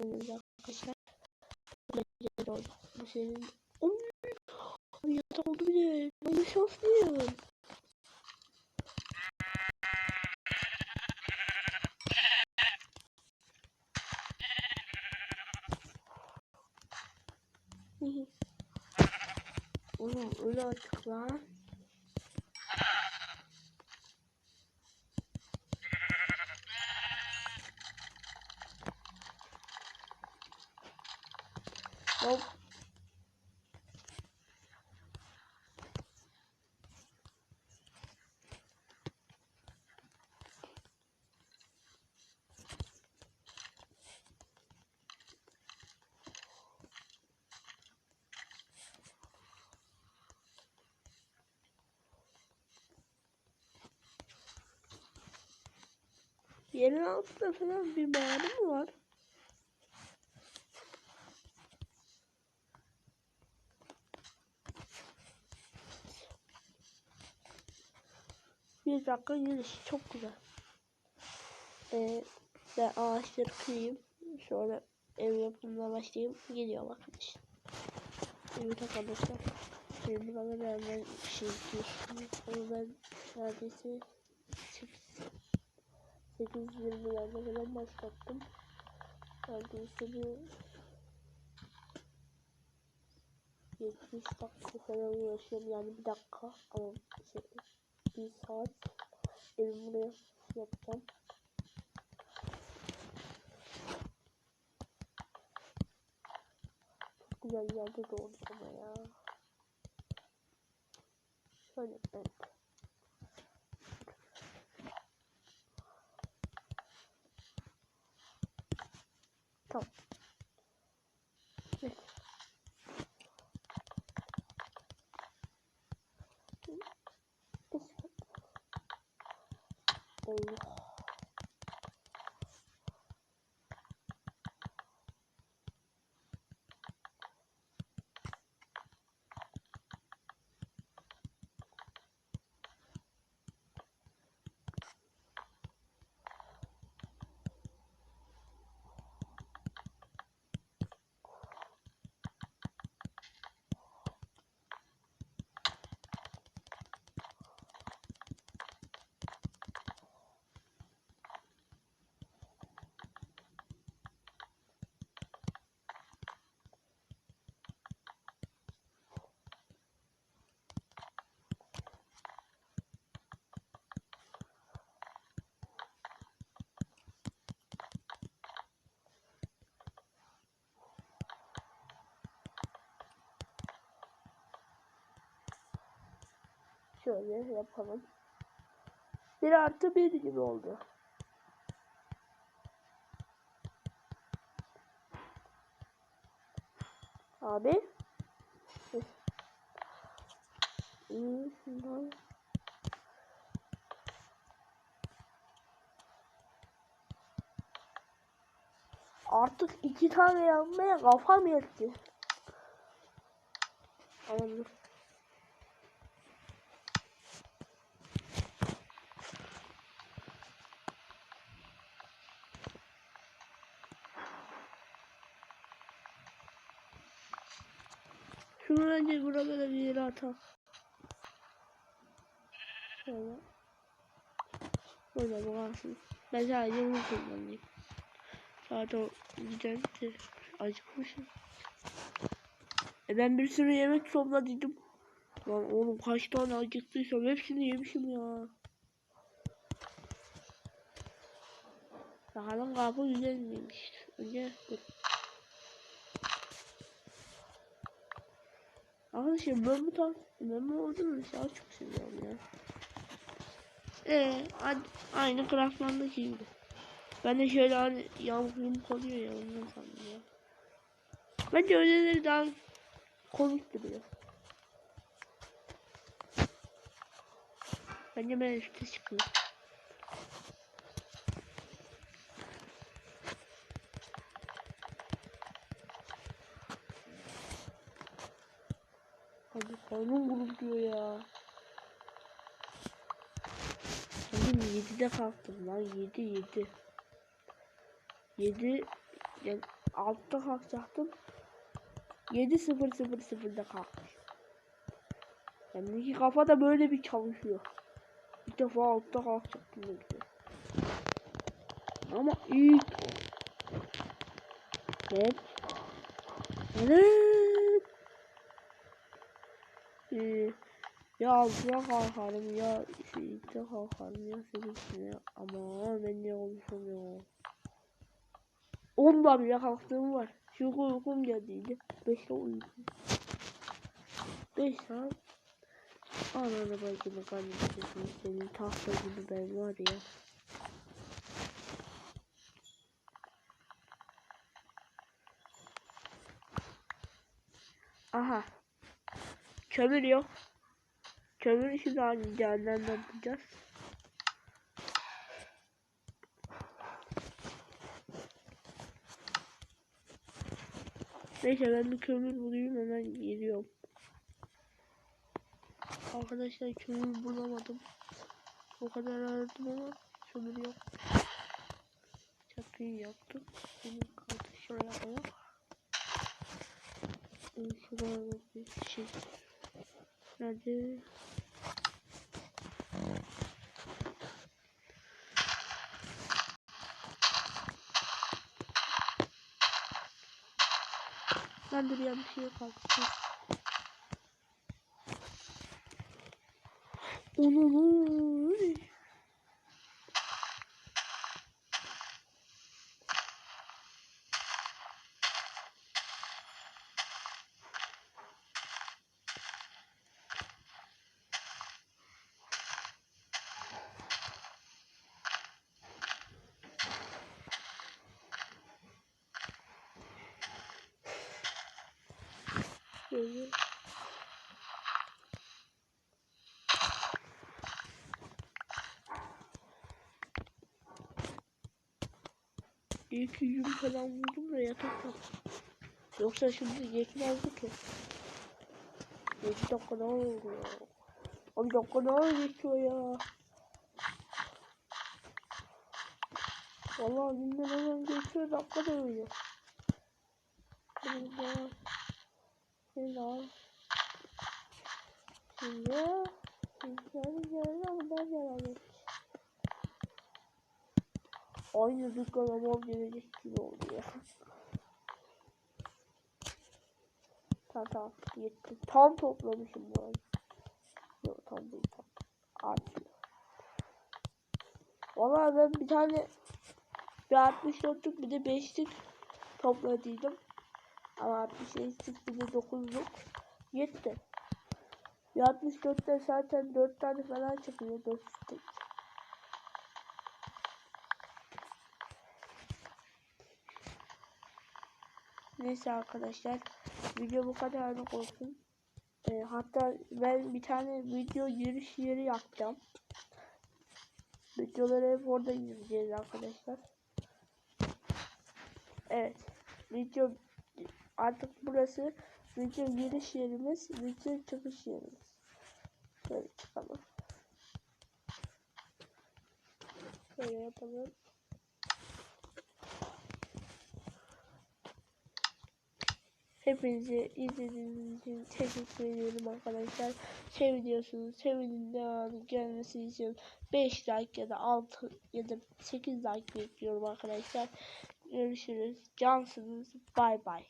Oynuyoruz arkadaşlar. Bu gece oldu. Bu senin... Oy! Abi yatak oldu bile. Ben şanslıyım. Oğlum öyle açık lan. Hop. Yerin altında falan bir mağara mı var? Bir dakika yürüyüş çok güzel. Ee, ben ağaçları kırayım. Sonra ev yapımına başlayayım. Geliyorum arkadaşlar. Evet arkadaşlar. Şimdi bana beraber şey diyorsun. Onu ben neredeyse 8.20'lerde falan başlattım. Neredeyse bir 70 dakika falan uğraşıyorum yani bir dakika ama şey, bir saat elim buraya yapacağım. Çok güzel yerde doğdu ama ya. Şöyle evet. Tamam. Allah. Şöyle yapalım. Bir artı bir gibi oldu. Abi. Artık iki tane yapmaya kafam yetti. Anladım. Şunu önce buralara bir yere atalım. Şöyle. Böyle bakarsın. Ben sadece bunu kullanayım. Zaten de acıkmışım. E ben bir sürü yemek topladıydım. Lan oğlum kaç tane acıktıysam hepsini yemişim ya. Bakalım kapı güzel miymiş. Önce dur. Arkadaşlar ben bu tarz ben bu olduğunu şey çok seviyorum ya. Eee aynı craftlandaki gibi. Ben de şöyle hani yamuk yumuk oluyor ya ondan sandım ya. Bence öyleleri daha komik duruyor. Bence ben üstte çıkıyor. Hadi karnım gurulduyor ya. Bugün 7'de kalktım lan 7 7. 7 yani 6'da kalkacaktım. 7.000'da kalkmış. Yani iki kafa da böyle bir çalışıyor. Bir defa 6'da kalkacaktım belki. Ama ilk Evet. Evet. Ee, ya altıya kalkarım ya şeyde kalkarım ya sekizine ama ben ne konuşamıyorum. Onda bile kalktığım var. Çünkü uykum geldiydi. Beşte uyudum. Beş saat. Ananı bacını kardeşim senin tahta gibi ben var ya. Kömür yok. Kömür işi aynı cehennemden bulacağız. Neyse ben bir kömür bulayım hemen geliyorum. Arkadaşlar kömür bulamadım. O kadar aradım ama kömür yok. Çatıyı yaptım. Benim kaldı şuraya ayak. Şurada bir şey. Nerede? Ben de bir an bir şey kaldı. Onun Böyle. İlk gün falan vurdum da yatak yok. Yoksa şimdi yetmezdi ki. 7 dakika daha oldu ya. 10 dakika daha geçiyor ya. Vallahi günden hemen geçiyor dakika da öyle. Burada. Şimdi al. Şimdi. Şimdi geldi ama ben beraber. Aynı dükkan ama gelecek gibi oldu ya. Tamam tamam yetti. Tam toplamışım bu arada. Yok tam değil tam. Artıyor. Valla ben bir tane bir 64'lük bir de 5'lik topladıydım. Ama 68'lik bir 9'luk yetti. Bir 64'te zaten 4 tane falan çıkıyor 4 tek. Neyse arkadaşlar video bu kadarlık olsun. Ee, hatta ben bir tane video giriş yeri yapacağım. Videoları hep orada izleyeceğiz arkadaşlar. Evet. Video artık burası video giriş yerimiz, video çıkış yerimiz. Şöyle çıkalım. Şöyle yapalım. Hepinizi izlediğiniz için teşekkür ediyorum arkadaşlar. Seviyorsunuz. Sevinin devamı gelmesi için 5 like ya da 6 ya da 8 like bekliyorum arkadaşlar. Görüşürüz. Cansınız. Bay bay.